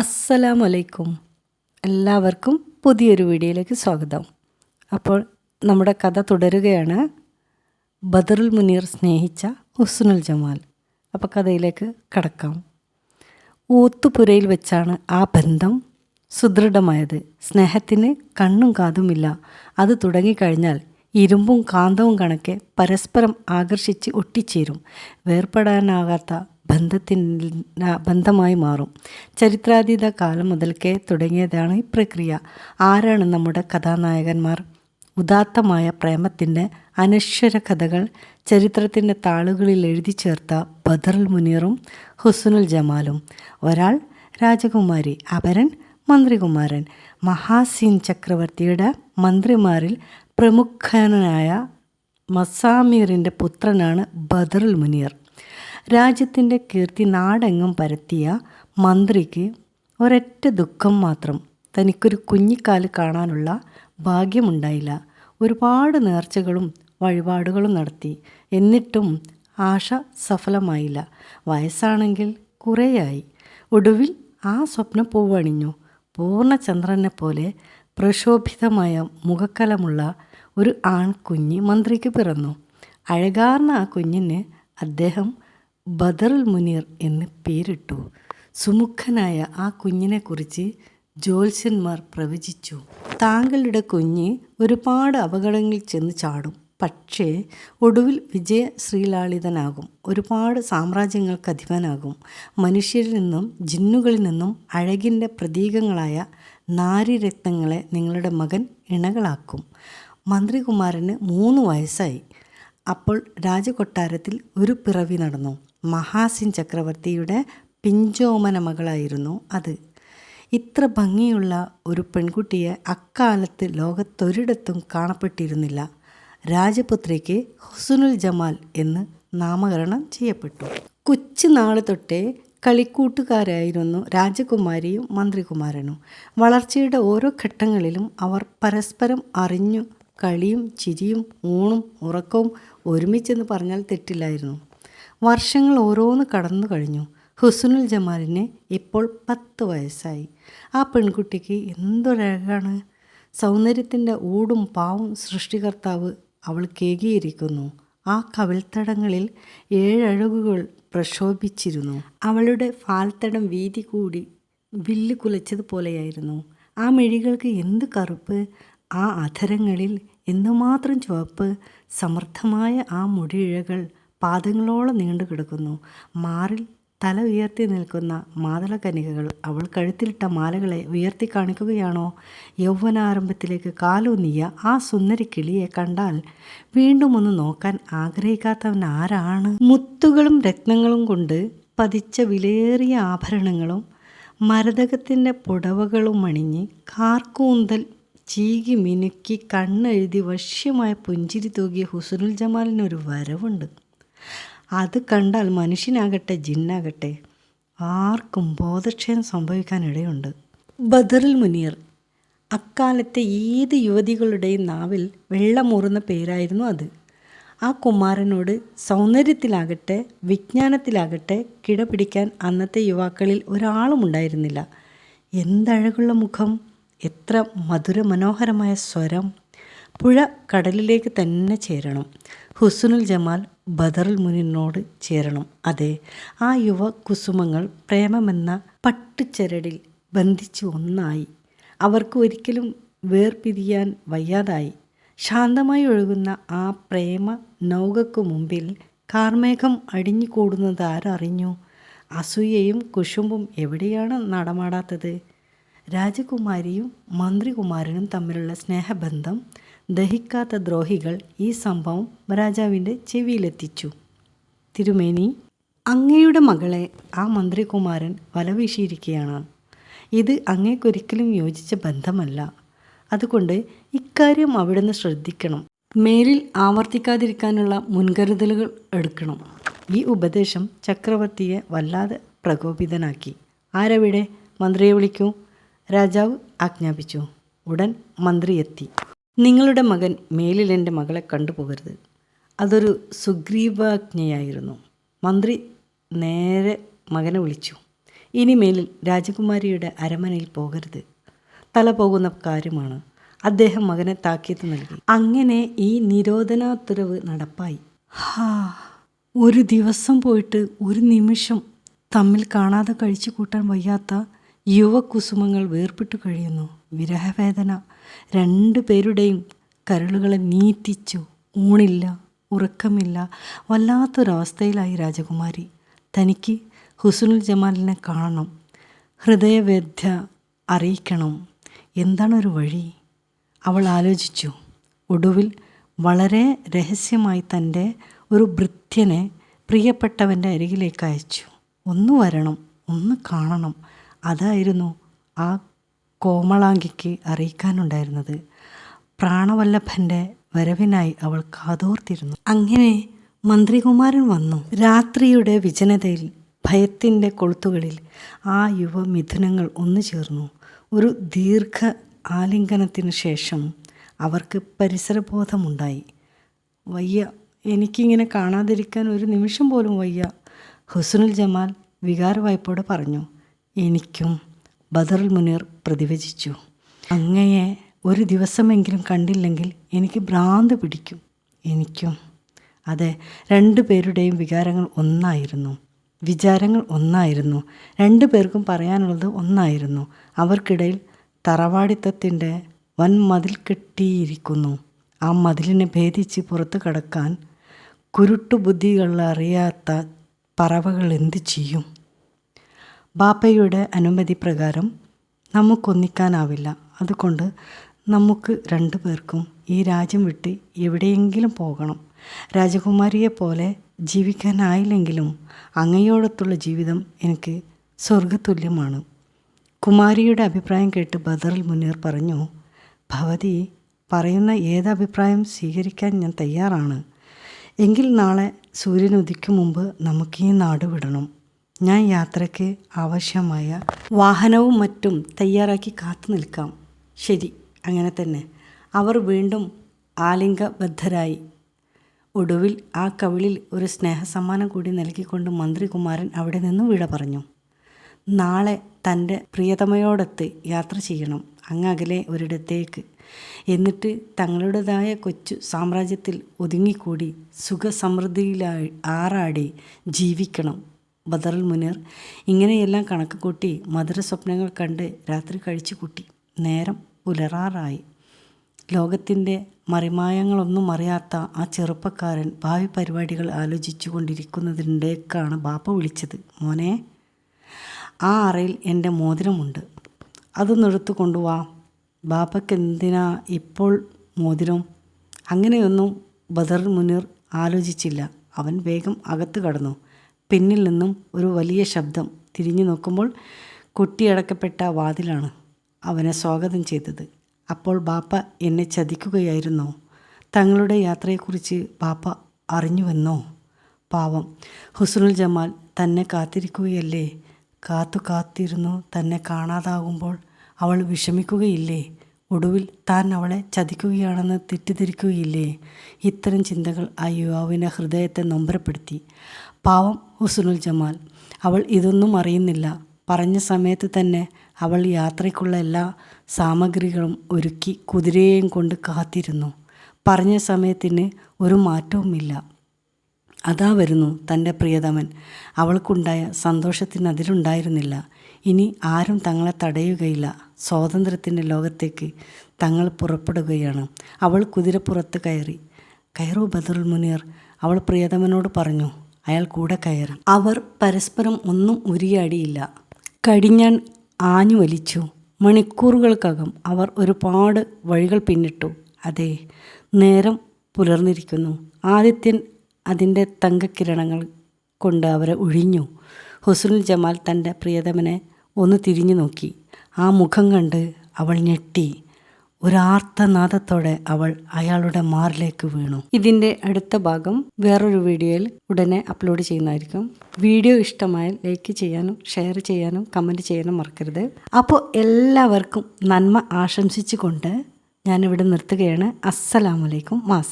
അസ്സലാമു അലൈക്കും എല്ലാവർക്കും പുതിയൊരു വീഡിയോയിലേക്ക് സ്വാഗതം. അപ്പോൾ നമ്മുടെ കഥ തുടരുകയാണ്. ബദറുൽ മുനീർ സ്നേഹിച്ച ഹുസ്നുൽ ജമാൽ. അപ്പോൾ കഥയിലേക്ക് കടക്കാം. ഊത്തുപുരയിൽ വെച്ചാണ് ആ ബന്ധം സുദൃഢമായത്. സ്നേഹത്തിന് കണ്ണും കാതുമില്ല അത് തുടങ്ങിക്കഴിഞ്ഞാൽ ഇരുമ്പും കാന്തവും കണക്കെ പരസ്പരം ആകർഷിച്ച് ഒട്ടിച്ചേരും. വേർപെടാനാകാത്ത ബന്ധത്തിന് ബന്ധമായി മാറും. ചരിത്രാതീത കാലം മുതൽക്കേ തുടങ്ങിയതാണ് ഈ പ്രക്രിയ. ആരാണ് നമ്മുടെ കഥാനായകന്മാർ? ഉദാത്തമായ പ്രേമത്തിന്റെ അനശ്വര കഥകൾ ചരിത്രത്തിന്റെ താളുകളിൽ എഴുതി ചേർത്ത ബദറുൽ മുനീറും ഹുസനുൽ ജമാലും. ഒരാൾ രാജകുമാരി അപരൻ മന്ത്രികുമാരൻ. മഹാസീൻ ചക്രവർത്തിയുടെ മന്ത്രിമാരിൽ പ്രമുഖനായ മസാമീറിന്റെ പുത്രനാണ് ബദറുൽ മുനീർ. രാജ്യത്തിന്റെ കീർത്തി നാടെങ്ങും പരത്തിയ മന്ത്രിക്ക് ഒരൊറ്റ ദുഃഖം മാത്രം. തനിക്കൊരു കുഞ്ഞിക്കാൽ കാണാനുള്ള ഭാഗ്യമുണ്ടായില്ല. ഒരുപാട് നേർച്ചകളും വഴിപാടുകളും നടത്തി. എന്നിട്ടും ആശ സഫലമായില്ല. വയസ്സാണെങ്കിൽ കുറേയായി. ഒടുവിൽ ആ സ്വപ്നം പൂവണിഞ്ഞു. പൂർണചന്ദ്രനെ പോലെ പ്രശോഭിതമായ മുഖക്കലമുള്ള ഒരു ആൺകുഞ്ഞ് മന്ത്രിക്ക് പിറന്നു. അഴകാർന്ന ആ കുഞ്ഞിന് അദ്ദേഹം ബദറുൽ മുനീർ എന്ന് പേരിട്ടു. സുമുഖനായ ആ കുഞ്ഞിനെക്കുറിച്ച് ജ്യോത്സ്യന്മാർ പ്രവചിച്ചു. താങ്കളുടെ കുഞ്ഞ് ഒരുപാട് അപകടങ്ങളിൽ ചെന്ന് ചാടും. പക്ഷേ ഒടുവിൽ വിജയ ശ്രീലാളിതനാകും ഒരുപാട് സാമ്രാജ്യങ്ങൾക്ക് അധിപനാകും. മനുഷ്യരിൽ നിന്നും ജിന്നുകളിൽ നിന്നും അഴകിന്റെ പ്രതീകങ്ങളായ നാരിരത്നങ്ങളെ നിങ്ങളുടെ മകൻ ഇണകളാക്കും. മന്ത്രികുമാരന് മൂന്ന് വയസ്സായി. അപ്പോൾ രാജകൊട്ടാരത്തിൽ ഒരു പിറവി നടന്നു. മഹാസിൻ ചക്രവർത്തിയുടെ പിഞ്ചോമന മകളായിരുന്നു അത്. ഇത്ര ഭംഗിയുള്ള ഒരു പെൺകുട്ടിയെ അക്കാലത്ത് ലോകത്തൊരിടത്തും കാണപ്പെട്ടിരുന്നില്ല. രാജപുത്രിക്ക് ഹുസുനുൽ ജമാൽ എന്ന് നാമകരണം ചെയ്യപ്പെട്ടു. കൊച്ചുനാൾ തൊട്ടേ കളിക്കൂട്ടുകാരായിരുന്നു രാജകുമാരിയും മന്ത്രികുമാരനും. വളർച്ചയുടെ ഓരോ ഘട്ടങ്ങളിലും അവർ പരസ്പരം അറിഞ്ഞു കളിയും ചിരിയും ഊണും ഉറക്കവും ഒരുമിച്ചെന്ന് പറഞ്ഞാൽ തെറ്റില്ലായിരുന്നു. വർഷങ്ങൾ ഓരോന്ന് കടന്നു കഴിഞ്ഞു. ഹുസനുൽ ജമാലിന് ഇപ്പോൾ പത്ത് വയസ്സായി. ആ പെൺകുട്ടിക്ക് എന്തൊരഴകാണ്. സൗന്ദര്യത്തിന്റെ ഊടും പാവും സൃഷ്ടികർത്താവ് അവൾ കേകിയിരിക്കുന്നു. ആ കവിൽത്തടങ്ങളിൽ ഏഴഴകുകൾ പ്രക്ഷോഭിച്ചിരുന്നു. അവളുടെ ഫാൽത്തടം വീതി കൂടി വില്ല് കുലച്ചതുപോലെയായിരുന്നു ആ മെഴികൾക്ക് എന്ത് കറുപ്പ് ആ അധരങ്ങളിൽ എന്തുമാത്രം ചുവപ്പ് സമർത്ഥമായ ആ മുടിയിഴകൾ പാദങ്ങളോളം നീണ്ടു കിടക്കുന്നു. മാറിൽ തല ഉയർത്തി നിൽക്കുന്ന മാതളക്കനികകൾ അവൾ കഴുത്തിലിട്ട മാലകളെ ഉയർത്തി കാണിക്കുകയാണോ? യൗവനാരംഭത്തിലേക്ക് കാലൂന്നിയ ആ സുന്ദരി കിളിയെ കണ്ടാൽ വീണ്ടും ഒന്ന് നോക്കാൻ ആഗ്രഹിക്കാത്തവൻ ആരാണ്? മുത്തുകളും രത്നങ്ങളും കൊണ്ട് പതിച്ച വിലയേറിയ ആഭരണങ്ങളും മരതകത്തിന്റെ പുടവകളും അണിഞ്ഞ് കാർക്കൂന്തൽ ചീകി മിനുക്കി കണ്ണെഴുതി വശ്യമായ പുഞ്ചിരി തൂകിയ ഹുസനുൽ ജമാലിനൊരു വരവുണ്ട്. അത് കണ്ടാൽ മനുഷ്യനാകട്ടെ ജിന്നാകട്ടെ ആർക്കും ബോധക്ഷയം സംഭവിക്കാനിടയുണ്ട്. ബദറിൽ മുനീർ അക്കാലത്തെ ഏത് യുവതികളുടെയും നാവിൽ വെള്ളമൂറുന്ന പേരായിരുന്നു അത്. ആ കുമാരനോട് സൗന്ദര്യത്തിലാകട്ടെ വിജ്ഞാനത്തിലാകട്ടെ കിടപിടിക്കാൻ അന്നത്തെ യുവാക്കളിൽ ഒരാളും ഉണ്ടായിരുന്നില്ല. എന്തഴകുള്ള മുഖം എത്ര മധുരമനോഹരമായ സ്വരം. പുഴ കടലിലേക്ക് തന്നെ ചേരണം. ഹുസുനുൽ ജമാൽ ബദറുൽ മുനിനോട് ചേരണം. അതെ ആ യുവ കുസുമങ്ങൾ പ്രേമമെന്ന പട്ടുചരടിൽ ബന്ധിച്ചു ഒന്നായി. അവർക്ക് ഒരിക്കലും വേർപിരിയാൻ വയ്യാതായി. ശാന്തമായി ഒഴുകുന്ന ആ പ്രേമ നൗകക്കു മുമ്പിൽ കാർമേഘം അടിഞ്ഞുകൂടുന്നത് ആരറിഞ്ഞു? അസൂയയും കുശുമ്പും എവിടെയാണ് നടമാടാത്തത്? രാജകുമാരിയും മന്ത്രികുമാരനും തമ്മിലുള്ള സ്നേഹബന്ധം ദഹിക്കാത്ത ദ്രോഹികൾ ഈ സംഭവം രാജാവിന്റെ ചെവിയിലെത്തിച്ചു. തിരുമേനി അങ്ങയുടെ മകളെ ആ മന്ത്രികുമാരൻ വലവീശിയിരിക്കുകയാണ്. ഇത് അങ്ങേക്കൊരിക്കലും യോജിച്ച ബന്ധമല്ല. അതുകൊണ്ട് ഇക്കാര്യം അവിടുന്ന് ശ്രദ്ധിക്കണം. മേലിൽ ആവർത്തിക്കാതിരിക്കാനുള്ള മുൻകരുതലുകൾ എടുക്കണം. ഈ ഉപദേശം ചക്രവർത്തിയെ വല്ലാതെ പ്രകോപിതനാക്കി. ആരവിടെ? മന്ത്രിയെ വിളിക്കൂ. രാജാവ് ആജ്ഞാപിച്ചു. ഉടൻ മന്ത്രി എത്തി. നിങ്ങളുടെ മകൻ മേലിൽ എന്റെ മകളെ കണ്ടുപോകരുത്. അതൊരു സുഗ്രീവാജ്ഞയായിരുന്നു. മന്ത്രി നേരെ മകനെ വിളിച്ചു. ഇനി ഇനിമേലിൽ രാജകുമാരിയുടെ അരമനയിൽ പോകരുത്. തല പോകുന്ന കാര്യമാണ്. അദ്ദേഹം മകനെ താക്കീത്ത് നൽകി. അങ്ങനെ ഈ നിരോധനാത്തുരവ് നടപ്പായി. ഹാ ഒരു ദിവസം പോയിട്ട് ഒരു നിമിഷം തമ്മിൽ കാണാതെ കഴിച്ചു കൂട്ടാൻ വയ്യാത്ത യുവകുസുമങ്ങൾ വേർപെട്ടു കഴിയുന്നു. വിരഹവേദന. രണ്ടു പേരുടെയും കരളുകളെ നീറ്റിച്ചു. ഊണില്ല ഉറക്കമില്ല. വല്ലാത്തൊരവസ്ഥയിലായി രാജകുമാരി. തനിക്ക് ഹുസുനുൽ ജമാലിനെ കാണണം. ഹൃദയവേദ്യ അറിയിക്കണം. എന്താണൊരു വഴി? അവൾ ആലോചിച്ചു. ഒടുവിൽ വളരെ രഹസ്യമായി തന്റെ ഒരു ഭൃത്യനെ പ്രിയപ്പെട്ടവന്റെ അരികിലേക്ക് അയച്ചു. ഒന്ന് വരണം ഒന്ന് കാണണം. അതായിരുന്നു ആ കോമളാങ്കിക്ക് അറിയിക്കാനുണ്ടായിരുന്നത്. പ്രാണവല്ലഭന്റെ വരവിനായി അവൾ കാതോർത്തിരുന്നു. അങ്ങനെ മന്ത്രികുമാരൻ വന്നു. രാത്രിയുടെ വിജനതയിൽ ഭയത്തിന്റെ കൊളുത്തുകളിൽ ആ യുവ മിഥുനങ്ങൾ ഒന്നു ചേർന്നു. ഒരു ദീർഘ ആലിംഗനത്തിന് ശേഷം അവർക്ക് പരിസരബോധമുണ്ടായി. വയ്യ എനിക്കിങ്ങനെ കാണാതിരിക്കാൻ ഒരു നിമിഷം പോലും വയ്യ ഹുസനുൽ ജമാൽ വികാരവായ്പോടെ പറഞ്ഞു. എനിക്കും ബദറുൽ മുനീർ പ്രതിവചിച്ചു. അങ്ങയെ ഒരു ദിവസമെങ്കിലും കണ്ടില്ലെങ്കിൽ എനിക്ക് ഭ്രാന്ത് പിടിക്കും. എനിക്കും അതെ രണ്ടു പേരുടെയും വികാരങ്ങൾ ഒന്നായിരുന്നു. വിചാരങ്ങൾ ഒന്നായിരുന്നു. രണ്ടു പേർക്കും പറയാനുള്ളത് ഒന്നായിരുന്നു. അവർക്കിടയിൽ തറവാടിത്തത്തിന്റെ വൻ മതിൽ കെട്ടിയിരിക്കുന്നു. ആ മതിലിനെ ഭേദിച്ച് പുറത്തു കടക്കാൻ കുരുട്ടുബുദ്ധികളറിയാത്ത പറവകൾ എന്തു ചെയ്യും? ബാപ്പയുടെ അനുമതി പ്രകാരം നമുക്കൊന്നിക്കാനാവില്ല അതുകൊണ്ട് നമുക്ക് രണ്ടു പേർക്കും ഈ രാജ്യം വിട്ട് എവിടെയെങ്കിലും പോകണം. രാജകുമാരിയെ പോലെ ജീവിക്കാനായില്ലെങ്കിലും അങ്ങയോടത്തുള്ള ജീവിതം എനിക്ക് സ്വർഗതുല്യമാണ് കുമാരിയുടെ അഭിപ്രായം കേട്ട് ബദറിൽ മുനീർ പറഞ്ഞു ഭവതി പറയുന്ന ഏത് അഭിപ്രായം സ്വീകരിക്കാൻ ഞാൻ തയ്യാറാണ്. എങ്കിൽ നാളെ സൂര്യൻ ഉദിക്കും മുമ്പ് നമുക്ക് ഈ നാട് വിടണം. ഞാൻ യാത്രയ്ക്ക് ആവശ്യമായ വാഹനവും മറ്റും തയ്യാറാക്കി കാത്തു നിൽക്കാം. ശരി അങ്ങനെ തന്നെ. അവർ വീണ്ടും ആലിംഗബദ്ധരായി. ഒടുവിൽ ആ കവിളിൽ ഒരു സ്നേഹസമ്മാനം കൂടി നൽകിക്കൊണ്ട് മന്ത്രികുമാരൻ അവിടെ നിന്ന് വിട പറഞ്ഞു. നാളെ തന്റെ പ്രിയതമയോടൊത്ത് യാത്ര ചെയ്യണം അങ്ങകലെ ഒരിടത്തേക്ക്. എന്നിട്ട് തങ്ങളുടേതായ കൊച്ചു സാമ്രാജ്യത്തിൽ ഒതുങ്ങിക്കൂടി സുഖസമൃദ്ധിയിലായി ആറാടി ജീവിക്കണം. ബദറുൽ മുനീർ ഇങ്ങനെയെല്ലാം കണക്ക് കൂട്ടി മധുര സ്വപ്നങ്ങൾ കണ്ട് രാത്രി കഴിച്ചു കൂട്ടി. നേരം പുലറാറായി ലോകത്തിന്റെ മറിമായങ്ങളൊന്നും അറിയാത്ത ആ ചെറുപ്പക്കാരൻ ഭാവി പരിപാടികൾ ആലോചിച്ചു കൊണ്ടിരിക്കുന്നതിന്റെക്കാണ് ബാപ്പ വിളിച്ചത്. മോനെ ആ അറയിൽ എന്റെ മോതിരമുണ്ട്. അതൊന്നെടുത്തു കൊണ്ടുവാ. ബാപ്പയ്ക്ക് ഇപ്പോൾ മോതിരം? അങ്ങനെയൊന്നും ബദർ മുനീർ ആലോചിച്ചില്ല. അവൻ വേഗം അകത്ത് കടന്നു. പിന്നിൽ നിന്നും ഒരു വലിയ ശബ്ദം തിരിഞ്ഞു നോക്കുമ്പോൾ കുട്ടിയടക്കപ്പെട്ട വാതിലാണ് അവനെ സ്വാഗതം ചെയ്തത്. അപ്പോൾ ബാപ്പ എന്നെ ചതിക്കുകയായിരുന്നോ? തങ്ങളുടെ യാത്രയെക്കുറിച്ച് ബാപ്പ അറിഞ്ഞുവെന്നോ? പാവം. ഹുസ്നുൽ ജമാൽ തന്നെ കാത്തിരിക്കുകയല്ലേ? കാത്തു കാത്തിരുന്നു തന്നെ കാണാതാകുമ്പോൾ അവൾ വിഷമിക്കുകയില്ലേ? ഒടുവിൽ താൻ അവളെ ചതിക്കുകയാണെന്ന് തെറ്റിദ്ധരിക്കുകയില്ലേ? ഇത്തരം ചിന്തകൾ ആ യുവാവിനെ ഹൃദയത്തെ നൊമ്പരപ്പെടുത്തി. പാവം ഹുസ്നുൽ ജമാൽ അവൾ ഇതൊന്നും അറിയുന്നില്ല. പറഞ്ഞ സമയത്ത് തന്നെ അവൾ യാത്രയ്ക്കുള്ള എല്ലാ സാമഗ്രികളും ഒരുക്കി കുതിരയെയും കൊണ്ട് കാത്തിരുന്നു. പറഞ്ഞ സമയത്തിന് ഒരു മാറ്റവുമില്ല. അതാ വരുന്നു തന്റെ പ്രിയതമൻ. അവൾക്കുണ്ടായ സന്തോഷത്തിന് അതിലുണ്ടായിരുന്നില്ല ഇനി ആരും തങ്ങളെ തടയുകയില്ല. സ്വാതന്ത്ര്യത്തിന്റെ ലോകത്തേക്ക് തങ്ങൾ പുറപ്പെടുകയാണ്. അവൾ കുതിരപ്പുറത്ത് കയറി. കയറു ബദറുൽ മുനീർ അവൾ പ്രിയതമനോട് പറഞ്ഞു. അയാൾ കൂടെ കയറി അവർ പരസ്പരം ഒന്നും ഉരിയാടിയില്ല. കടിഞ്ഞാൻ ആഞ്ഞു വലിച്ചു. മണിക്കൂറുകൾക്കകം അവർ ഒരുപാട് വഴികൾ പിന്നിട്ടു. അതെ നേരം പുലർന്നിരിക്കുന്നു. ആദിത്യൻ അതിന്റെ തങ്കക്കിരണങ്ങൾ കൊണ്ട് അവരെ ഒഴിഞ്ഞു. ഹുസ്നുൽ ജമാൽ തന്റെ പ്രിയതമനെ ഒന്ന് തിരിഞ്ഞു നോക്കി. ആ മുഖം കണ്ട് അവൾ ഞെട്ടി. ഒരാർത്തനാദത്തോടെ അവൾ അയാളുടെ മാറിലേക്ക് വീണു. ഇതിന്റെ അടുത്ത ഭാഗം വേറൊരു വീഡിയോയിൽ ഉടനെ അപ്ലോഡ് ചെയ്യുന്നതായിരിക്കും. വീഡിയോ ഇഷ്ടമായാൽ ലൈക്ക് ചെയ്യാനും ഷെയർ ചെയ്യാനും കമന്റ് ചെയ്യാനും മറക്കരുത്. അപ്പോൾ എല്ലാവർക്കും നന്മ ആശംസിച്ചുകൊണ്ട് ഞാനിവിടെ നിർത്തുകയാണ്. അസ്സലാമലൈക്കും മാസ്